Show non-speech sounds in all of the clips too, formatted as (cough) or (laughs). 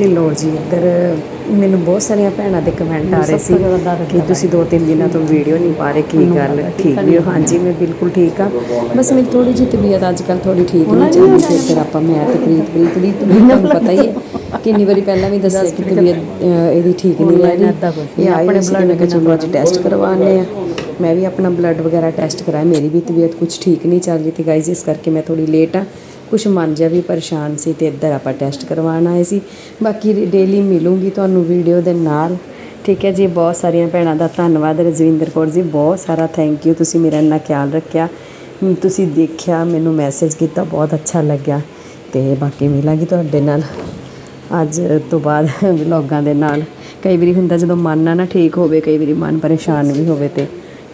ਤੇ ਲੋ ਜੀ ਇੱਧਰ ਮੈਨੂੰ ਬਹੁਤ ਸਾਰੀਆਂ ਭੈਣਾਂ ਦੇ ਕਮੈਂਟ ਆ ਰਹੇ ਸੀ ਕਿ ਤੁਸੀਂ ਦੋ ਤਿੰਨ ਦਿਨਾਂ ਤੋਂ ਵੀਡੀਓ ਨਹੀਂ ਪਾ ਰਹੇ ਕੀ ਗੱਲ ਠੀਕ ਵੀ ਹੋ? ਹਾਂਜੀ ਮੈਂ ਬਿਲਕੁਲ ਠੀਕ ਆ ਬਸ ਮੇਰੀ ਥੋੜੀ ਜਿਹੀ ਤਬੀਅਤ ਅੱਜ ਕੱਲ ਥੋੜੀ ਠੀਕ ਨਹੀਂ ਚੱਲਦੀ ਫਿਰ ਫਿਰ ਆਪਾਂ ਮੈਂ ਤੇ ਪ੍ਰੀਤ (laughs) ਪ੍ਰੀਤ ਦੀ ਤੁਹਾਨੂੰ ਪਤਾ ਹੀ ਹੈ। ਕਿੰਨੀ ਵਾਰੀ ਪਹਿਲਾਂ ਵੀ ਦੱਸਿਆ ਕਿ ਤਬੀਅਤ ਇਹਦੀ ਠੀਕ ਨਹੀਂ ਲੱਗ। ਰਹੀ ਇਹ ਆਪਣੇ ਬਲੱਡ ਕਿਹਾ ਚਲੋ ਅੱਜ ਟੈਸਟ ਕਰਵਾਉਂਦੇ ਆ ਮੈਂ ਵੀ ਆਪਣਾ ਬਲੱਡ ਵਗੈਰਾ ਟੈਸਟ ਕਰਾਇਆ ਮੇਰੀ ਵੀ ਤਬੀਅਤ ਕੁਝ ਠੀਕ ਨਹੀਂ ਚੱਲ ਰਹੀ ਤੇ ਗਾਈਜ਼ ਇਸ ਕਰਕੇ ਮੈਂ ਥੋੜੀ ਲੇਟ ਆ ਕੁਛ ਮਨ ਜਿਹਾ ਵੀ ਪਰੇਸ਼ਾਨ ਸੀ ਤੇ ਇੱਧਰ ਆਪਾਂ ਟੈਸਟ ਕਰਵਾਉਣ ਆਏ ਸੀ। ਬਾਕੀ ਡੇਲੀ ਮਿਲੂੰਗੀ ਤੁਹਾਨੂੰ ਵੀਡੀਓ ਦੇ ਨਾਲ। ਠੀਕ ਹੈ ਜੀ, ਬਹੁਤ ਸਾਰੀਆਂ ਭੈਣਾਂ ਦਾ ਧੰਨਵਾਦ ਰਜਵਿੰਦਰ ਕੌਰ ਜੀ, ਬਹੁਤ ਸਾਰਾ ਥੈਂਕ ਯੂ ਤੁਸੀਂ ਮੇਰਾ ਇੰਨਾ ਖਿਆਲ ਰੱਖਿਆ। ਤੁਸੀਂ ਦੇਖਿਆ, ਮੈਨੂੰ ਮੈਸੇਜ ਕੀਤਾ, ਬਹੁਤ ਅੱਛਾ ਲੱਗਿਆ। ਤੇ ਬਾਕੀ ਮਿਲਾਂਗੀ ਤੁਹਾਡੇ ਨਾਲ ਅੱਜ ਤੋਂ ਬਾਅਦ ਵਲੌਗਾਂ ਦੇ ਨਾਲ। ਕਈ ਵਾਰੀ ਹੁੰਦਾ ਜਦੋਂ ਮਨ ਨਾ ਨਾ ਠੀਕ ਹੋਵੇ, ਕਈ ਵਾਰੀ ਮਨ ਪਰੇਸ਼ਾਨ ਵੀ ਹੋਵੇ ਤੇ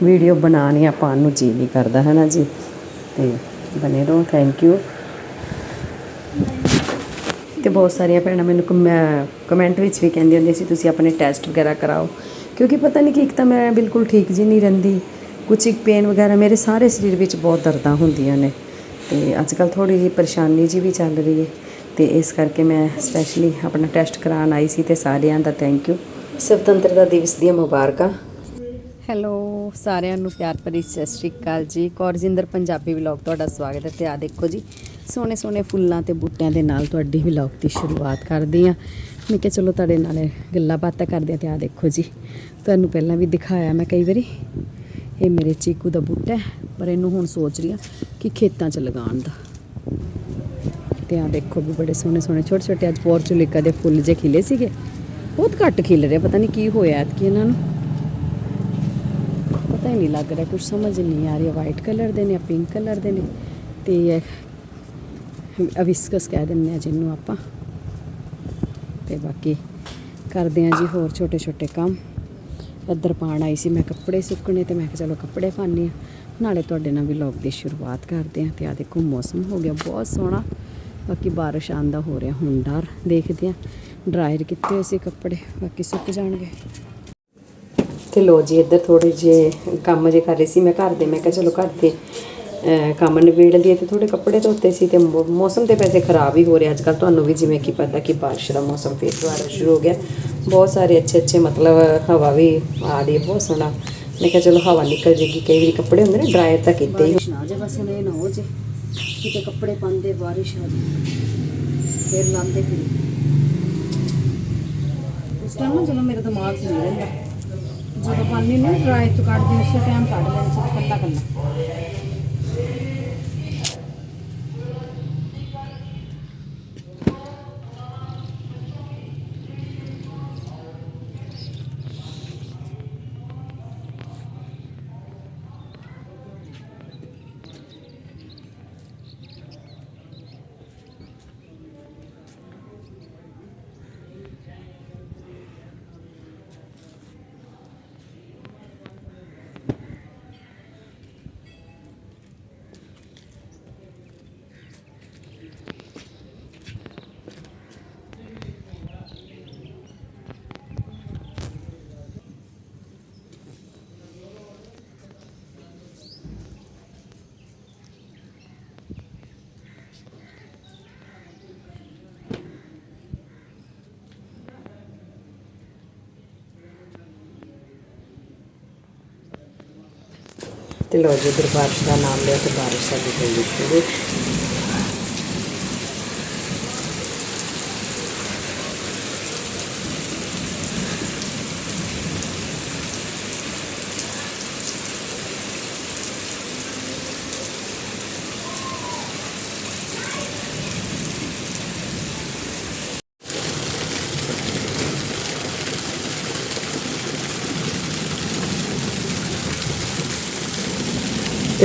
ਵੀਡੀਓ ਬਣਾਉਣੀ ਆਪਾਂ ਨੂੰ ਜੀ ਨਹੀਂ ਕਰਦਾ ਹੈ ਨਾ ਜੀ? ਤੇ ਬਨੇ ਰਹੋ ਥੈਂਕ ਯੂ ਤੇ ਬਹੁਤ ਸਾਰੀਆਂ ਭੈਣਾਂ ਮੈਨੂੰ ਕਮੈਂਟ ਵਿੱਚ ਵੀ ਕਹਿੰਦੀਆਂ ਹੁੰਦੀਆਂ ਸੀ, ਤੁਸੀਂ ਆਪਣੇ ਟੈਸਟ ਵਗੈਰਾ ਕਰਾਓ। ਕਿਉਂਕਿ ਪਤਾ ਨਹੀਂ ਕਿ ਇੱਕ ਤਾਂ ਮੈਂ ਬਿਲਕੁਲ ਠੀਕ ਜੀ ਨਹੀਂ ਰਹਿੰਦੀ। ਕੁਝ ਇੱਕ ਪੇਨ ਵਗੈਰਾ ਮੇਰੇ ਸਾਰੇ ਸਰੀਰ ਵਿੱਚ ਬਹੁਤ ਦਰਦਾਂ ਹੁੰਦੀਆਂ ਨੇ। ਤੇ ਅੱਜ ਕੱਲ ਥੋੜੀ ਜਿਹੀ ਪਰੇਸ਼ਾਨੀ ਜੀ ਵੀ ਚੱਲ ਰਹੀ ਹੈ। ਤੇ ਇਸ ਕਰਕੇ ਮੈਂ ਸਪੈਸ਼ਲੀ ਆਪਣਾ ਟੈਸਟ ਕਰਾਉਣ ਆਈ ਸੀ ਤੇ ਸਾਰਿਆਂ ਦਾ ਥੈਂਕ ਯੂ ਸੁਤੰਤਰਤਾ ਦਿਵਸ ਦੀਆਂ ਮੁਬਾਰਕਾਂ। ਹੈਲੋ, ਸਾਰਿਆਂ ਨੂੰ ਪਿਆਰ ਭਰੀ ਸਤਿ ਸ਼੍ਰੀ ਅਕਾਲ ਜੀ। ਕੌਰਜਿੰਦਰ ਪੰਜਾਬੀ ਵਲੌਗ ਤੁਹਾਡਾ ਸਵਾਗਤ ਹੈ ਤੇ ਆ ਦੇਖੋ ਜੀ ਸੋਹਣੇ ਸੋਹਣੇ ਫੁੱਲਾਂ ਤੇ ਬੂਟਿਆਂ ਦੇ ਨਾਲ ਤੁਹਾਡੀ ਵਲੌਗ ਦੀ ਸ਼ੁਰੂਆਤ ਕਰਦੀ ਆ ਮੈਂ ਕਿਹਾ ਚਲੋ ਤੁਹਾਡੇ ਨਾਲ ਗੱਲਾਂ ਬਾਤਾਂ ਕਰਦੇ ਆ ਤੇ ਆ ਦੇਖੋ ਜੀ, ਤੁਹਾਨੂੰ ਪਹਿਲਾਂ ਵੀ ਦਿਖਾਇਆ ਮੈਂ ਕਈ ਵਾਰੀ। ਇਹ ਮੇਰੇ ਚੀਕੂ ਦਾ ਬੂਟਾ ਹੈ, ਪਰ ਇਹਨੂੰ ਹੁਣ ਸੋਚ ਰਹੀ ਆ ਕਿ ਖੇਤਾਂ 'ਚ ਲਗਾਉਣ ਦਾ। ਤੇ ਆ ਦੇਖੋ ਵੀ ਬੜੇ ਸੋਹਣੇ ਸੋਹਣੇ ਛੋਟੇ ਛੋਟੇ ਅੱਜ ਪੋਰਚੁਲਿਕਾ ਦੇ ਫੁੱਲ ਜੇ ਖਿਲੇ ਸੀਗੇ। ਬਹੁਤ ਘੱਟ ਖਿਲ ਰਹੇ, ਪਤਾ ਨਹੀਂ ਕੀ ਹੋਇਆ ਐਤਕੀ ਇਹਨਾਂ ਨੂੰ। ਪਤਾ ਹੀ ਨਹੀਂ ਲੱਗ ਰਿਹਾ ਕੁਝ ਸਮਝ ਨਹੀਂ ਆ ਰਹੀ ਵਾਈਟ ਕਲਰ ਦੇ ਨੇ ਪਿੰਕ ਕਲਰ ਦੇ ਨੇ ਤੇ ਅਵਿਸਕਸ ਕਹਿ ਦਿੰਦੇ ਆ ਜਿਹਨੂੰ ਆਪਾਂ। ਤੇ ਬਾਕੀ ਕਰਦੇ ਆ ਜੀ ਹੋਰ ਛੋਟੇ ਛੋਟੇ ਕੰਮ। ਇੱਧਰ ਪਾਣ ਆਈ ਸੀ, ਮੈਂ ਕੱਪੜੇ ਸੁੱਕਣੇ ਤੇ ਮੈਂ ਕਿਹਾ ਚਲੋ ਕੱਪੜੇ ਪਾਉਂਦੀ ਆ ਨਾਲੇ ਤੁਹਾਡੇ ਨਾਲ ਵੀ ਦੀ ਸ਼ੁਰੂਆਤ ਕਰਦੇ ਆ ਤੇ ਆ ਦੇਖੋ ਮੌਸਮ ਹੋ ਗਿਆ, ਬਹੁਤ ਸੋਹਣਾ। ਬਾਕੀ ਬਾਰਿਸ਼ ਆਂਦਾ ਹੋ ਰਿਹਾ, ਹੁਣ ਡਰ। ਦੇਖਦੇ ਆ ਡਰਾਇਰ ਕੀਤੇ ਹੋਏ ਸੀ ਕੱਪੜੇ, ਬਾਕੀ ਸੁੱਕ ਜਾਣਗੇ। ਤੇ ਲੋ ਜੀ, ਇੱਧਰ ਥੋੜੇ ਜੇ ਕੰਮ ਜੇ ਕਰ ਰਹੀ ਸੀ ਮੈਂ ਘਰ ਦੇ, ਮੈਂ ਕਿਹਾ ਚਲੋ ਘਰ ਦੇ ਕੰਮ ਨਿਬੇੜ ਲਈਏ ਤੇ ਥੋੜੇ ਕੱਪੜੇ ਧੋਤੇ ਸੀ ਤੇ ਮੌਸਮ ਤੇ ਵੈਸੇ ਖਰਾਬ ਹੀ ਹੋ ਰਿਹਾ ਅੱਜ ਕੱਲ ਤੁਹਾਨੂੰ ਵੀ ਜਿਵੇਂ ਕਿ ਪਤਾ ਕਿ ਬਾਰਿਸ਼ ਦਾ ਮੌਸਮ ਫੇਰ ਦੁਬਾਰਾ ਸ਼ੁਰੂ ਹੋ ਗਿਆ। ਬਹੁਤ ਸਾਰੇ ਅੱਛੇ ਅੱਛੇ ਮਤਲਬ ਹਵਾ ਵੀ ਆ ਰਹੀ ਹੈ, ਬਹੁਤ ਸੋਹਣਾ। ਮੈਂ ਕਿਹਾ ਚਲੋ ਹਵਾ ਨਿਕਲ ਜੇਗੀ, ਕਈ ਵਾਰੀ ਕੱਪੜੇ ਹੁੰਦੇ ਨੇ ਡਰਾਇਰ ਤਾਂ ਕੀਤੇ ਹੀ। ਨਾ ਜੇ ਬਸ ਹੁਣ ਇਹ ਨਾ ਹੋ ਜੇ, ਕਿਤੇ ਕੱਪੜੇ ਪਾਉਂਦੇ ਬਾਰਿਸ਼ ਆ ਜੇ, ਫੇਰ ਲਾਂਦੇ ਫਿਰ। ਉਸ ਟਾਈਮ ਨਾ ਜਦੋਂ ਮੇਰਾ ਦਿਮਾਗ ਨਹੀਂ ਰਹਿੰਦਾ ਜਦੋਂ ਪਾਣੀ ਨੂੰ ਡਰਾਈ ਤੋਂ ਕੱਢਦੀ ਉਸੇ ਟਾਈਮ ਕੱਢ ਲੈਂਦੀ ਸੀ ਕੱਲਾ ਕੱਲਾ ਤੇ ਲੋ ਜੀ ਇੱਧਰ ਬਾਰਿਸ਼ ਦਾ ਨਾਮ ਲਿਆ ਤੇ ਬਾਰਿਸ਼ ਸਾਡੀ ਹੋਈ ਸ਼ੁਰੂ।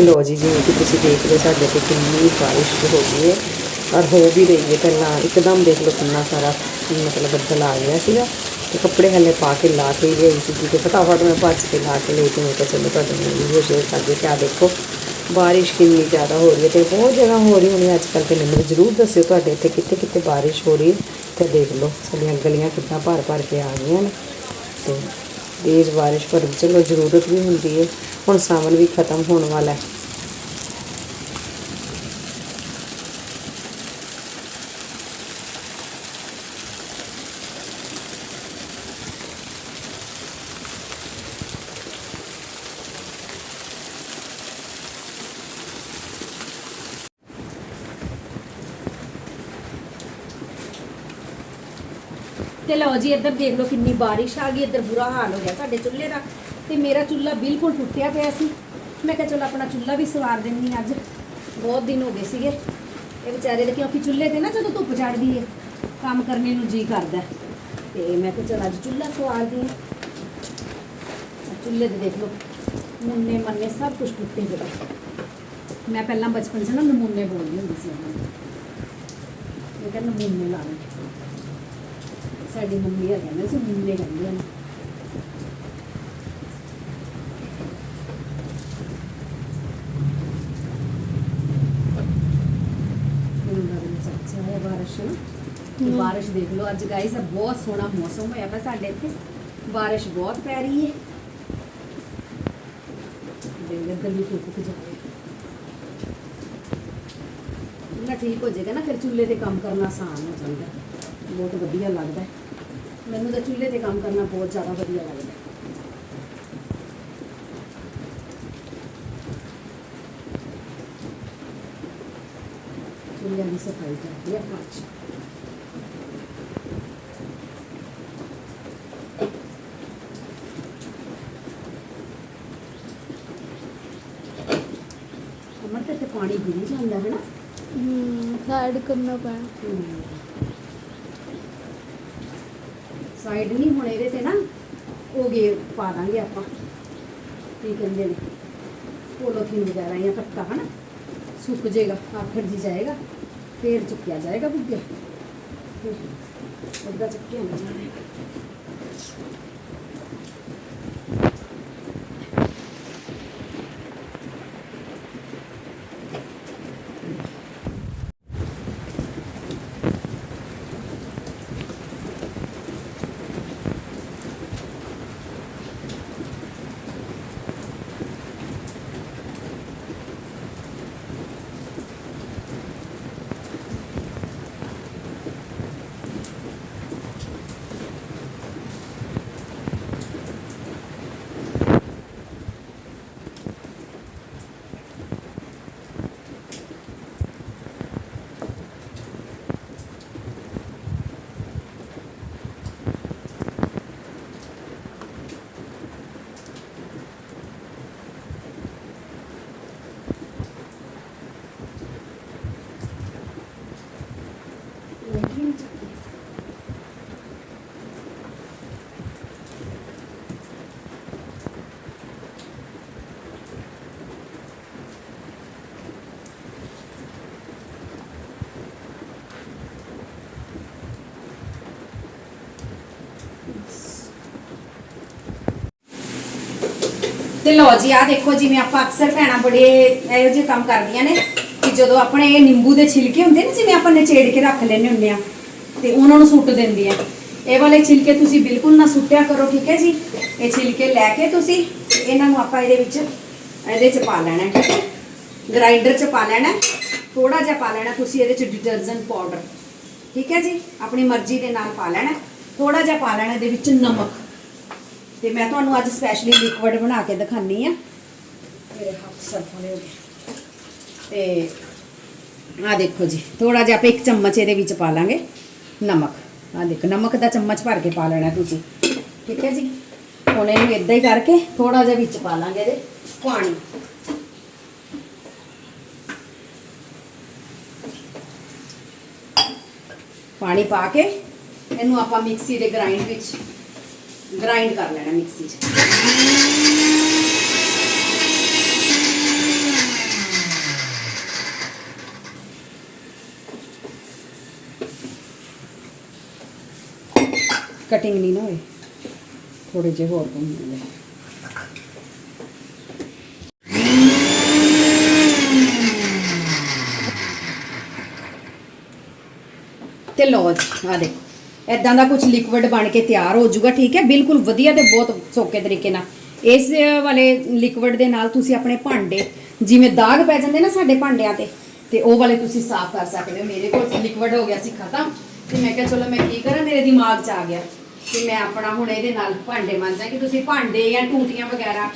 ਤੇ ਲੋ ਜੀ, ਜਿਵੇਂ ਕਿ ਤੁਸੀਂ ਦੇਖ ਰਹੇ ਹੋ, ਸਾਡੇ ਤੇ ਕਿੰਨੀ ਬਾਰਿਸ਼ ਹੋ ਗਈ ਹੈ ਔਰ ਹੋ ਵੀ ਰਹੀ ਹੈ ਪਹਿਲਾਂ ਇੱਕਦਮ ਦੇਖ ਲਓ ਕਿੰਨਾ ਸਾਰਾ, ਮਤਲਬ ਬੱਦਲ ਆ ਗਿਆ ਸੀਗਾ ਤੇ ਕੱਪੜੇ ਹਲੇ ਪਾ ਕੇ ਲਾ ਕੇ ਗਈ ਸੀ ਤੇ ਫਟਾਫਟ ਮੈਂ ਭੱਜ ਕੇ ਲਾ ਕੇ ਲੈ ਕੇ ਮੈਂ ਕਿਹਾ ਚਲੋ ਤੁਹਾਡੇ ਨਾਲ ਵੀਡੀਓ ਸ਼ੇਅਰ ਕਰਦੇ ਤੇ ਆ ਦੇਖੋ, ਬਾਰਿਸ਼ ਕਿੰਨੀ ਜ਼ਿਆਦਾ ਹੋ ਰਹੀ ਹੈ ਤੇ ਬਹੁਤ ਜਗ੍ਹਾ ਹੋ ਰਹੀ ਹੋਣੀ ਅੱਜ ਕੱਲ੍ਹ ਤੇ ਮੈਨੂੰ ਜ਼ਰੂਰ ਦੱਸਿਓ ਤੁਹਾਡੇ ਇੱਥੇ ਕਿੱਥੇ ਕਿੱਥੇ ਬਾਰਿਸ਼ ਹੋ ਰਹੀ ਹੈ ਤੇ ਦੇਖ ਲਓ, ਸਾਡੀਆਂ ਗਲੀਆਂ ਕਿੱਦਾਂ ਭਰ ਭਰ ਕੇ ਆ ਗਈਆਂ ਨੇ। ਤੇ ਤੇਜ਼ ਬਾਰਿਸ਼ ਪਰ ਚਲੋ ਜ਼ਰੂਰਤ ਵੀ ਹੁੰਦੀ ਹੈ। ਹੁਣ ਸਾਵਣ ਵੀ ਖਤਮ ਹੋਣ ਵਾਲਾ ਹੈ। ਤੇ ਜੀ, ਇੱਧਰ ਦੇਖ ਲਓ ਕਿੰਨੀ ਬਾਰਿਸ਼ ਆ ਗਈ, ਇੱਧਰ ਬੁਰਾ ਹਾਲ ਹੋ ਗਿਆ ਸਾਡੇ ਚੁੱਲ੍ਹੇ ਦਾ। ਤੇ ਮੇਰਾ ਚੁੱਲ੍ਹਾ ਬਿਲਕੁਲ ਟੁੱਟਿਆ ਪਿਆ ਸੀ। ਮੈਂ ਕਿਹਾ ਚਲੋ ਆਪਣਾ ਚੁੱਲ੍ਹਾ ਵੀ ਸਵਾਰ ਦਿੰਨੀ ਅੱਜ। ਬਹੁਤ ਦਿਨ ਹੋ ਗਏ ਸੀਗੇ। ਇਹ ਵਿਚਾਰੇ ਦੇ ਕਿਉਂਕਿ ਚੁੱਲ੍ਹੇ ਤੇ ਨਾ ਜਦੋਂ ਧੁੱਪ ਚੜਦੀ ਹੈ ਕੰਮ ਕਰਨੇ ਨੂੰ ਜੀ ਕਰਦਾ। ਹੈ। ਤੇ ਮੈਂ ਕਿਹਾ ਚਲ ਅੱਜ ਚੁੱਲ੍ਹਾ ਸਵਾਰਦੀ ਹਾਂ। ਚੁੱਲ੍ਹੇ ਤੇ ਦੇਖ ਲਓ ਮੁੰਨੇ ਮੰਨੇ ਸਭ ਕੁਝ ਟੁੱਟੇ ਹੋਏ। ਮੈਂ ਪਹਿਲਾਂ ਬਚਪਨ 'ਚ ਨਾ ਨਮੂਨੇ ਬੋਲਦੀ ਹੁੰਦੀ ਸੀ। ਉਹਨਾਂ ਨੂੰ ਮੈਂ ਕਿਹਾ ਨਮੂਨੇ ਲਾਣੇ ਸਾਡੀ ਮੰਮੀ ਆ ਕਹਿੰਦੇ ਸੀ ਨਮੂਨੇ ਕਹਿੰਦੇ ਨੇ ਮੈਨੂੰ ਲੱਗਦਾ ਸੱਚਾ ਹੈ ਬਾਰਿਸ਼ ਨਾ ਤੇ ਬਾਰਿਸ਼ ਦੇਖ ਲਓ ਅੱਜ ਗਾਈਸ ਬਹੁਤ ਸੋਹਣਾ ਮੌਸਮ ਹੋਇਆ ਪਿਆ ਸਾਡੇ ਇੱਥੇ। ਬਾਰਿਸ਼ ਬਹੁਤ ਪੈ ਰਹੀ ਹੈ ਦੇ ਇੱਧਰ ਵੀ ਟੁੱਟ ਜਾਵੇ ਨਾ ਠੀਕ ਹੋ ਜਾਏਗਾ ਨਾ ਫਿਰ ਚੁੱਲ੍ਹੇ ਤੇ ਕੰਮ ਕਰਨਾ ਆਸਾਨ ਹੋ ਜਾਂਦਾ। ਬਹੁਤ ਵਧੀਆ ਲੱਗਦਾ। ਮੈਨੂੰ ਤਾਂ ਚੁੱਲ੍ਹੇ ਤੇ ਕੰਮ ਕਰਨਾ ਬਹੁਤ ਜ਼ਿਆਦਾ ਵਧੀਆ ਲੱਗਦਾ ਹੈ। ਚੁੱਲ੍ਹੇ ਦੀ ਸਫ਼ਾਈ ਕਰਦੀ ਆ ਅੱਜ ਅਮਰ ਤੇ ਪਾਣੀ ਗਿਰੀ ਜਾਂਦਾ ਹੈ ਨਾ ਹੂੰ ਸਾਈਡ ਕਰਨਾ ਪੈਣਾ। ਸਾਈਡ ਨਹੀਂ ਹੁਣ ਇਹਦੇ ਤੇ ਨਾ ਉਹ ਗੇ ਪਾ ਦਾਂਗੇ ਆਪਾਂ। ਕੀ ਕਹਿੰਦੇ ਨੇ? ਪੋਲੋਥੀਨ ਵਗੈਰਾ ਜਾਂ ਕੱਟਾ ਹਨਾ? ਸੁੱਕ ਜਾਏਗਾ ਆਖਰ ਜੀ ਜਾਏਗਾ। ਫੇਰ ਚੁੱਕਿਆ ਜਾਏਗਾ ਬੁੱਗੇ ਉਹਦਾ ਚੁੱਕਿਆ ਨਹੀਂ ਜਾਣਾ। ਤੇ ਲਓ ਜੀ ਆ ਦੇਖੋ ਜਿਵੇਂ ਆਪਾਂ ਅਕਸਰ ਭੈਣਾਂ ਬੜੇ ਇਹੋ ਜਿਹੇ ਕੰਮ ਕਰਦੀਆਂ ਨੇ ਕਿ ਜਦੋਂ ਆਪਣੇ ਇਹ ਨਿੰਬੂ ਦੇ ਛਿਲਕੇ ਹੁੰਦੇ ਨੇ, ਜਿਵੇਂ ਆਪਾਂ ਨਚੇੜ ਕੇ ਰੱਖ ਲੈਨੇ ਹੁੰਦੇ ਆ, ਤੇ ਉਹਨਾਂ ਨੂੰ ਸੁੱਟ ਦਿੰਦੀਆਂ ਇਹ ਵਾਲੇ ਛਿਲਕੇ ਤੁਸੀਂ ਬਿਲਕੁਲ ਨਾ ਸੁੱਟਿਆ ਕਰੋ, ਠੀਕ ਹੈ ਜੀ? ਇਹ ਛਿਲਕੇ ਲੈ ਕੇ ਤੁਸੀਂ ਇਹਨਾਂ ਨੂੰ ਆਪਾਂ ਇਹਦੇ ਵਿੱਚ, ਇਹਦੇ ਚ ਪਾ ਲੈਣਾ, ਠੀਕ ਹੈ? ਗ੍ਰਾਈਂਡਰ ਚ ਪਾ ਲੈਣਾ ਥੋੜਾ ਜਿਹਾ ਪਾ ਲੈਣਾ, ਤੁਸੀਂ ਇਹਦੇ ਚ ਡਿਟਰਜੈਂਟ ਪਾਊਡਰ ਠੀਕ ਹੈ ਜੀ? ਆਪਣੀ ਮਰਜ਼ੀ ਦੇ ਨਾਲ ਪਾ ਲੈਣਾ ਥੋੜਾ ਜਿਹਾ ਪਾ ਲੈਣਾ ਇਹਦੇ ਵਿੱਚ ਨਮਕ। ਤੇ ਮੈਂ ਤੁਹਾਨੂੰ ਅੱਜ ਸਪੈਸ਼ਲੀ ਲਿਕਵਿਡ ਬਣਾ ਕੇ ਦਿਖਾਨੀ ਆ। ਮੇਰੇ ਹੱਥ ਸਰਫ ਵਾਲੇ ਤੇ ਆ ਦੇਖੋ ਜੀ ਥੋੜਾ ਜਿਹਾ ਆਪਾਂ ਇੱਕ ਚਮਚ ਇਹਦੇ ਵਿੱਚ ਪਾ ਲਾਂਗੇ, ਨਮਕ। ਆ ਦੇਖੋ, ਨਮਕ ਦਾ ਚਮਚ ਭਰ ਕੇ ਪਾ ਲੈਣਾ ਤੁਸੀਂ। ਠੀਕ ਹੈ ਜੀ? ਹੁਣ ਇਹਨੂੰ ਇਦਾਂ ਹੀ ਕਰਕੇ ਥੋੜਾ ਜਿਹਾ ਵਿੱਚ ਪਾ ਲਾਂਗੇ ਇਹਦੇ ਪਾਣੀ। ਪਾਣੀ ਪਾ ਕੇ ਇਹਨੂੰ ਆਪਾਂ ਮਿਕਸੀ ਦੇ ਗ੍ਰਾਈਂਡ ਵਿੱਚ ਗ੍ਰਾਈਂਡ ਕਰ ਲੈਣਾ ਮਿਕਸੀ 'ਚ ਕਟਿੰਗ ਨਹੀਂ ਨਾ ਹੋਏ ਥੋੜੇ ਜਿਹੇ ਹੋਰ ਕੰਮ ਹੁੰਦੇ ਤੇ ਲਓ ਜੀ ਆ ਦੇਖੋ ਇਦਾਂ ਦਾ ਕੁਝ ਲਿਕਵਿਡ ਬਣ ਕੇ ਤਿਆਰ ਹੋ ਜਾਊਗਾ, ਠੀਕ ਹੈ? ਬਿਲਕੁਲ ਵਧੀਆ ਤੇ ਬਹੁਤ ਸੌਕੇ ਤਰੀਕੇ ਨਾਲ। ਇਸ ਵਾਲੇ ਲਿਕਵਿਡ ਦੇ ਨਾਲ ਤੁਸੀਂ ਆਪਣੇ ਭਾਂਡੇ, ਜਿਵੇਂ ਦਾਗ ਪੈ ਜਾਂਦੇ ਨਾ ਸਾਡੇ ਭਾਂਡਿਆਂ ਤੇ ਤੇ ਉਹ ਵਾਲੇ ਤੁਸੀਂ ਸਾਫ਼ ਕਰ ਸਕਦੇ ਹੋ। ਮੇਰੇ ਕੋਲ ਲਿਕਵਿਡ ਹੋ ਗਿਆ ਸੀ ਖਤਮ, ਤੇ ਮੈਂ ਕਿਹਾ ਚਲੋ ਮੈਂ ਕੀ ਕਰਾਂ, ਮੇਰੇ ਦਿਮਾਗ 'ਚ ਆ ਗਿਆ ਕਿ ਮੈਂ ਆਪਣਾ ਹੁਣ ਇਹਦੇ ਨਾਲ ਭਾਂਡੇ ਮਾਂਜਾਂਗੀ ਤੁਸੀਂ ਭਾਂਡੇ ਜਾਂ ਟੂਟੀਆਂ ਵਗੈਰਾ,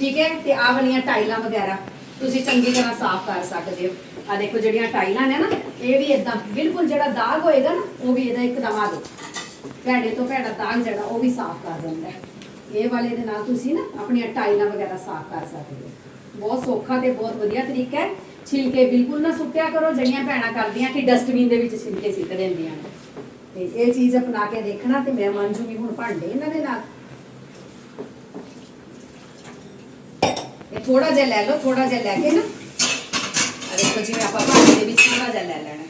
ਠੀਕ ਹੈ? ਤੇ ਆਹ ਵਾਲੀਆਂ ਟਾਈਲਾਂ ਵਗੈਰਾ ਤੁਸੀਂ ਚੰਗੀ ਤਰ੍ਹਾਂ ਸਾਫ਼ ਕਰ ਸਕਦੇ ਹੋ। ਆ ਦੇਖੋ ਜਿਹੜੀਆਂ ਟਾਈਲਾਂ ਨੇ ਨਾ, ਇਹ ਵੀ ਇਦਾਂ ਬਿਲਕੁਲ ਜਿਹੜਾ ਦਾਗ ਹੋਏਗਾ ਨਾ, ਉਹ ਵੀ ਇਹਦਾ ਇੱਕਦਮ ਆ ਦੇਖੋ ਭੈੜੇ ਤੋਂ ਭੈੜਾ ਦਾਗ ਜਿਹੜਾ, ਉਹ ਵੀ ਸਾਫ਼ ਕਰ ਦਿੰਦਾ ਇਹ ਵਾਲੇ ਦੇ ਨਾਲ ਤੁਸੀਂ ਨਾ ਆਪਣੀਆਂ ਟਾਈਲਾਂ ਵਗੈਰਾ ਸਾਫ਼ ਕਰ ਸਕਦੇ ਹੋ। ਬਹੁਤ ਸੌਖਾ ਤੇ ਬਹੁਤ ਵਧੀਆ ਤਰੀਕਾ ਹੈ। ਛਿਲਕੇ ਬਿਲਕੁਲ ਨਾ ਸੁੱਟਿਆ ਕਰੋ, ਜਿਹੜੀਆਂ ਭੈਣਾਂ ਕਰਦੀਆਂ ਕਿ ਡਸਟਬਿਨ ਦੇ ਵਿੱਚ ਛਿਲਕੇ ਸਿੱਟ ਦਿੰਦੀਆਂ ਨੇ। ਤੇ ਇਹ ਚੀਜ਼ ਅਪਣਾ ਕੇ ਦੇਖਣਾ ਤੇ ਮੈਂ ਮੰਨ ਜੂਗੀ ਹੁਣ ਭਾਂਡੇ ਇਹਨਾਂ ਦੇ ਨਾਲ। ਥੋੜਾ ਜਿਹਾ ਲੈ ਲਓ ਥੋੜਾ ਜਿਹਾ ਲੈ ਕੇ ਨਾ। ਦੇਖੋ ਜਿਵੇਂ ਆਪਾਂ ਭਾਂਡੇ ਦੇ ਵਿੱਚ ਥੋੜਾ ਜਿਹਾ ਲੈ ਲੈਣਾ।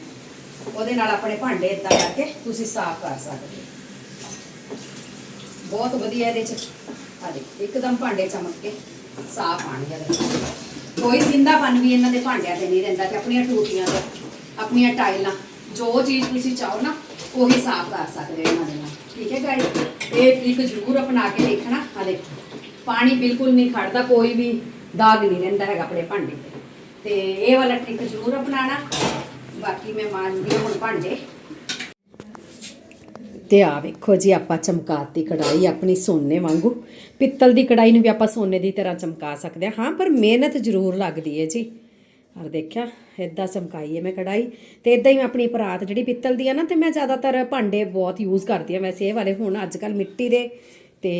ਉਹਦੇ ਨਾਲ ਆਪਣੇ ਭਾਂਡੇ ਇਦਾਂ ਕਰਕੇ ਤੁਸੀਂ ਸਾਫ਼ ਕਰ ਸਕਦੇ ਹੋ। ਬਹੁਤ ਵਧੀਆ ਇਹਦੇ ਚ। ਆ ਦੇਖੋ, ਇੱਕਦਮ ਭਾਂਡੇ ਚਮਕ ਕੇ ਸਾਫ਼ ਆਣਗੇ ਕੋਈ ਜ਼ਿੰਦਾਪਨ ਵੀ ਇਹਨਾਂ ਦੇ ਭਾਂਡਿਆਂ ਤੇ ਨਹੀਂ ਰਹਿੰਦਾ ਤੇ ਆਪਣੀਆਂ ਟੂਟੀਆਂ ਤੇ, ਆਪਣੀਆਂ ਟਾਈਲਾਂ, ਜੋ ਚੀਜ਼ ਤੁਸੀਂ ਚਾਹੋ ਨਾ, ਉਹੀ ਸਾਫ਼ ਕਰ ਸਕਦੇ ਹੋ ਇਹਨਾਂ ਦੇ ਨਾਲ। ਠੀਕ ਹੈ ਗਾਇਸ ਇਹ ਟ੍ਰਿਕ ਜ਼ਰੂਰ ਅਪਣਾ ਕੇ ਦੇਖਣਾ। ਆ ਦੇਖੋ, ਪਾਣੀ ਬਿਲਕੁਲ ਨਹੀਂ ਖੜਦਾ, ਕੋਈ ਵੀ ਦਾਗ ਨਹੀਂ ਰਹਿੰਦਾ ਹੈਗਾ ਆਪਣੇ ਭਾਂਡੇ ਤੇ। ਤੇ ਇਹ ਵਾਲਾ ਟ੍ਰਿਕ ਜ਼ਰੂਰ ਅਪਣਾਣਾ ਬਾਕੀ ਮੈਂ ਮਾਂਜਦੀ ਹੁਣ ਭਾਂਡੇ। ਤੇ ਆ ਵੇਖੋ ਜੀ, ਆਪਾਂ ਚਮਕਾਤੀ ਕੜਾਈ ਆਪਣੀ ਸੋਨੇ ਵਾਂਗੂ। ਪਿੱਤਲ ਦੀ ਕੜਾਈ ਨੂੰ ਵੀ ਆਪਾਂ ਸੋਨੇ ਦੀ ਤਰ੍ਹਾਂ ਚਮਕਾ ਸਕਦੇ ਹਾਂ। ਹਾਂ, ਪਰ ਮਿਹਨਤ ਜ਼ਰੂਰ ਲੱਗਦੀ ਹੈ ਜੀ। ਔਰ ਦੇਖਿਆ ਇਦਾਂ ਚਮਕਾਈ ਹੈ ਮੈਂ ਕੜਾਈ ਤੇ ਇਦਾਂ ਹੀ ਮੈਂ ਆਪਣੀ ਪਰਾਤ ਜਿਹੜੀ ਪਿੱਤਲ ਦੀ ਆ ਨਾ, ਤੇ ਮੈਂ ਜ਼ਿਆਦਾਤਰ ਭਾਂਡੇ ਬਹੁਤ ਯੂਜ਼ ਕਰਦੀ ਆ ਵੈਸੇ ਇਹ ਵਾਲੇ ਹੁਣ ਅੱਜ ਕੱਲ ਮਿੱਟੀ ਦੇ ਤੇ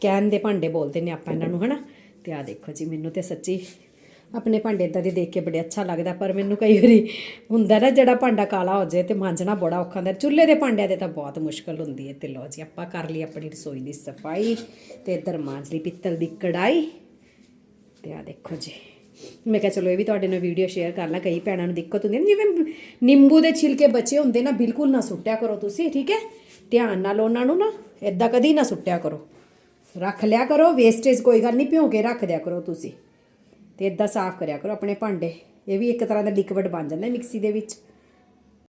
ਕੈਨ ਦੇ ਭਾਂਡੇ ਬੋਲਦੇ ਨੇ ਆਪਾਂ ਇਹਨਾਂ ਨੂੰ, ਹਨਾ? ਤੇ ਆ ਦੇਖੋ ਜੀ, ਮੈਨੂੰ ਤੇ ਸੱਚੀ ਆਪਣੇ ਭਾਂਡੇ ਇਦਾਂ ਦੇ ਦੇਖ ਕੇ ਬੜੇ ਅੱਛਾ ਲੱਗਦਾ, ਪਰ ਮੈਨੂੰ ਕਈ ਵਾਰੀ ਹੁੰਦਾ ਨਾ ਜਿਹੜਾ ਭਾਂਡਾ ਕਾਲਾ ਹੋ ਜਾਏ ਤੇ ਮਾਂਜਣਾ ਬੜਾ ਔਖਾ ਹੁੰਦਾ, ਚੁੱਲ੍ਹੇ ਦੇ ਭਾਂਡਿਆਂ ਦੇ ਤਾਂ ਬਹੁਤ ਮੁਸ਼ਕਲ ਹੁੰਦੀ ਹੈ ਤੇ ਲਓ ਜੀ, ਆਪਾਂ ਕਰ ਲਈ ਆਪਣੀ ਰਸੋਈ ਦੀ ਸਫ਼ਾਈ ਤੇ ਇੱਧਰ ਮਾਂਜ ਲਈ ਪਿੱਤਲ ਦੀ ਕੜਾਈ ਤੇ ਆ ਦੇਖੋ ਜੀ। ਮੈਂ ਕਿਹਾ ਚਲੋ ਇਹ ਵੀ ਤੁਹਾਡੇ ਨਾਲ ਵੀਡੀਓ ਸ਼ੇਅਰ ਕਰ ਲਾਂ, ਕਈ ਭੈਣਾਂ ਨੂੰ ਦਿੱਕਤ ਹੁੰਦੀ ਹੈ, ਜਿਵੇਂ ਨਿੰਬੂ ਦੇ ਛਿਲਕੇ ਬਚੇ ਹੁੰਦੇ ਨਾ, ਬਿਲਕੁਲ ਨਾ ਸੁੱਟਿਆ ਕਰੋ ਤੁਸੀਂ, ਠੀਕ ਹੈ? ਧਿਆਨ ਨਾਲ ਉਹਨਾਂ ਨੂੰ ਨਾ ਇਦਾਂ ਕਦੀ ਨਾ ਸੁੱਟਿਆ ਕਰੋ। ਰੱਖ ਲਿਆ ਕਰੋ ਵੇਸਟੇਜ ਕੋਈ ਗੱਲ ਨਹੀਂ, ਭਿਉਂ ਕੇ ਰੱਖ ਦਿਆ ਕਰੋ ਤੁਸੀਂ। ਤੇ ਇਦਾਂ ਸਾਫ਼ ਕਰਿਆ ਕਰੋ ਆਪਣੇ ਭਾਂਡੇ। ਇਹ ਵੀ ਇੱਕ ਤਰ੍ਹਾਂ ਦਾ ਲਿਕਵਿਡ ਬਣ ਜਾਂਦਾ ਮਿਕਸੀ ਦੇ ਵਿੱਚ।